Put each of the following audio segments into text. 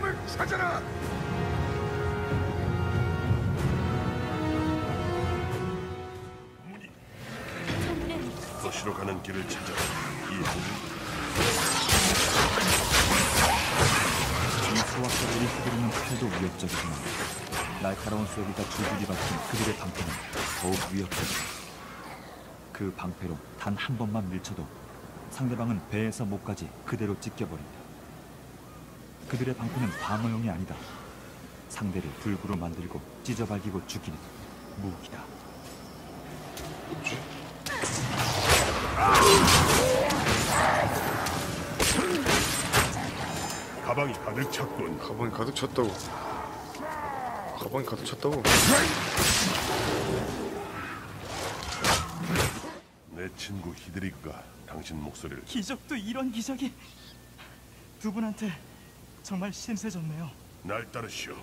가잖아. 천년 도시로 가는 길을 찾아. 이 문. 수확자들이 휘두르는 칼도 위협적이지만 날카로운 쐐기가 줄줄이 박힌 그들의 방패는 더욱 위협적이다. 그 방패로 단 한 번만 밀쳐도 상대방은 배에서 목까지 그대로 찢겨버린다. 그들의 방패는 방어용이 아니다. 상대를 불구로 만들고 찢어발기고 죽이는 무기다. 가방이 가득 찼군. 가방이 가득 찼다고. 가방이 가득 찼다고. 내 친구 히드리그가 당신 목소리를 기적도 이런 기적이 두 분한테 정말 신세졌네요. 날 따르시오.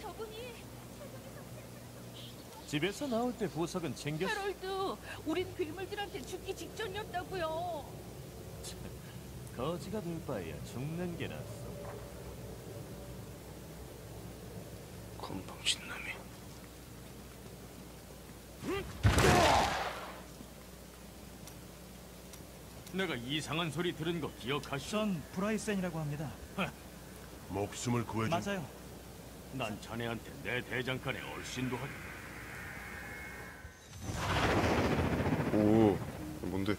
저분이 집에서 나올 때 보석은 챙겼어. 헤럴드 우린 괴물들한테 죽기 직전이었다고요 거지가 될 바에야 죽는 게 낫어. 건방진 놈이. 내가 이상한 소리 들은 거 기억하시죠? 전 브라이센이라고 합니다. 목숨을 구해준 맞아요. 난 자네한테 내 대장간에 얼씬도 하지. 오, 뭔데?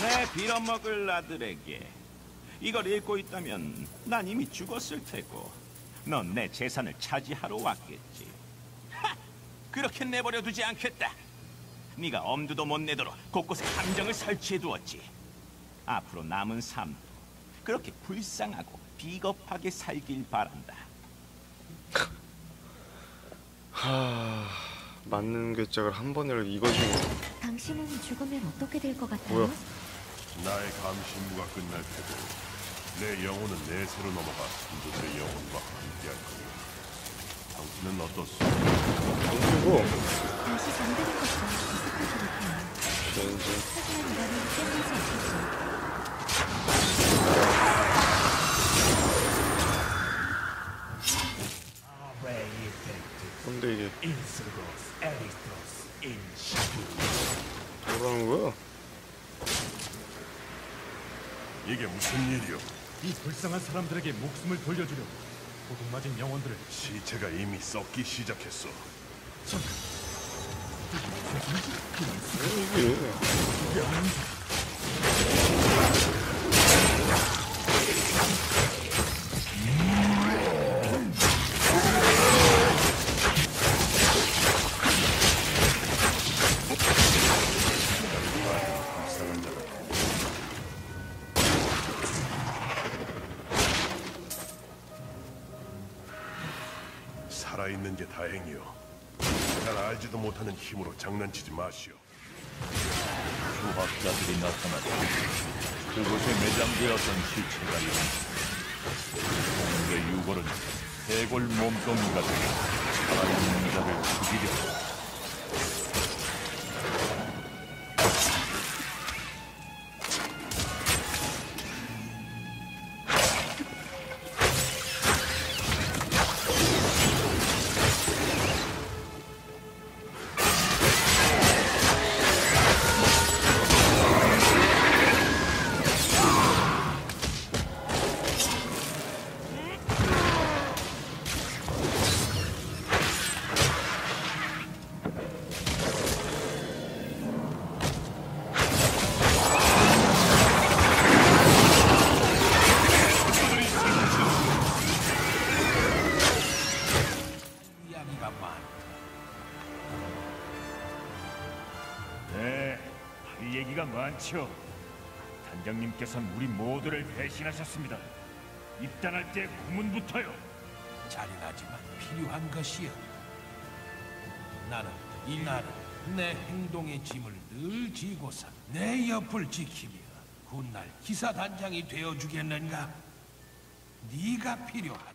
내 빌어먹을 아들에게 이걸 읽고 있다면 난 이미 죽었을 테고 넌 내 재산을 차지하러 왔겠지 하! 그렇게 내버려 두지 않겠다 네가 엄두도 못 내도록 곳곳에 함정을 설치해 두었지 앞으로 남은 삶도 그렇게 불쌍하고 비겁하게 살길 바란다 하, 맞는 괴짝을 한 번이라도 이거지고. 당신은 죽으면 어떻게 될 것 같아요? 뭐야? 나의 감신부가 끝날 테고 내 영혼은 내세로 넘어가 인도들의 영혼과 함께할 거니 당신은 어떻소? 당신고. 다시 잠드는 것과 비슷하지 못해요. 하지만 이거는 끝나지 않겠죠 뭐라는 거야? 이게 무슨 일이오? 이 불쌍한 사람들에게 목숨을 돌려주려 도둑맞은 영혼들을 시체가 이미 썩기 시작했어. 뭐 이게? 살아있는 게 다행이오. 잘 알지도 못하는 힘으로 장난치지 마시오. 수학자들이 나타났다. 그곳에 매장되었던 시체가 내 유골은 해골 몸뚱이가 되어 살아있는 자를 죽이려 많죠. 단장님께서는 우리 모두를 배신하셨습니다. 입단할 때 구문부터요. 잔인하지만 필요한 것이여. 나는 이 나를 내 행동의 짐을 늘 지고서 내 옆을 지키며 훗날 기사 단장이 되어 주겠는가? 네가 필요하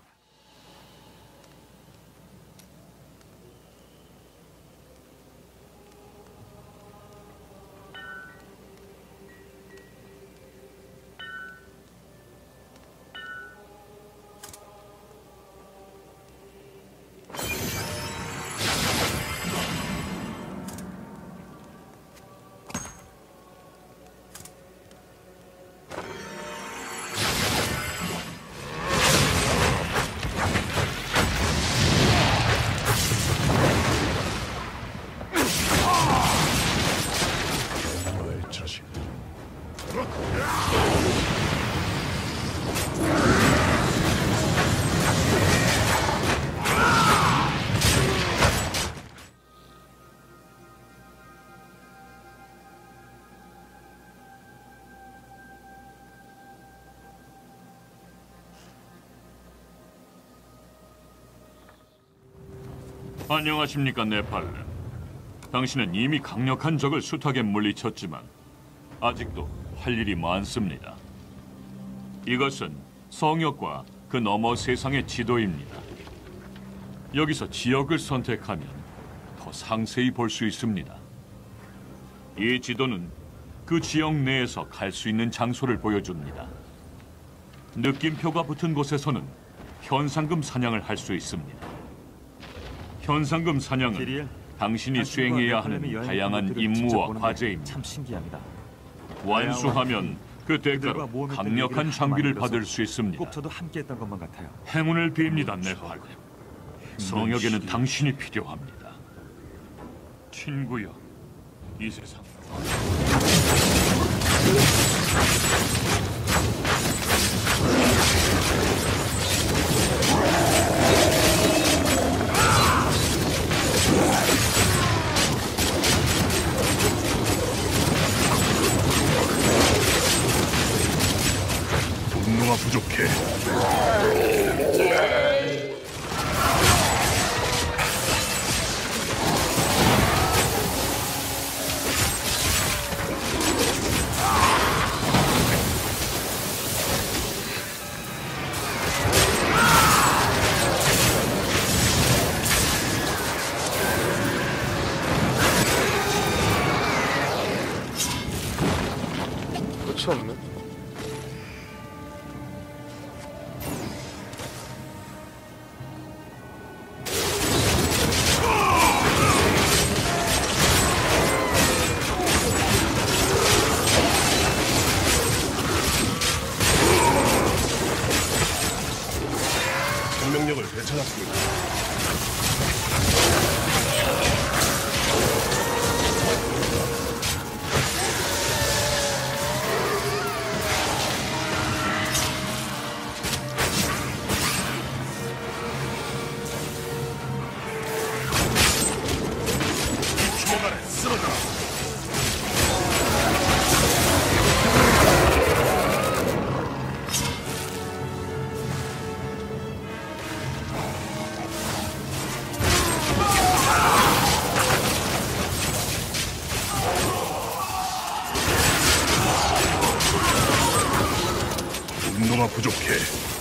안녕하십니까 네팔렘. 당신은 이미 강력한 적을 숱하게 물리쳤지만 아직도 할 일이 많습니다. 이것은 성역과 그 너머 세상의 지도입니다. 여기서 지역을 선택하면 더 상세히 볼 수 있습니다. 이 지도는 그 지역 내에서 갈 수 있는 장소를 보여줍니다. 느낌표가 붙은 곳에서는 현상금 사냥을 할 수 있습니다. 현상금 사냥은 당신이 수행해야 하는 다양한 임무와 과제입니다. 참 신기합니다. 완수하면 그 대가로 강력한 장비를 받을 수 있습니다. 꼭 저도 함께했던 것만 같아요. 행운을 빕니다, 네팔. 성역에는 당신이 필요합니다. 친구여, 이 세상 끝이 없네. 생명력을 되찾았습니다. 부족해.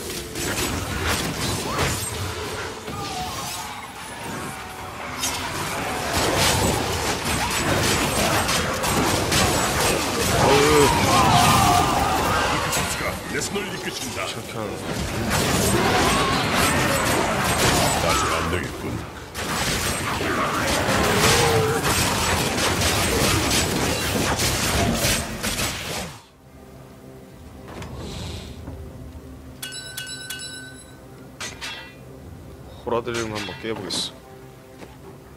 호라드림을 한번 깨보겠어.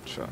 자.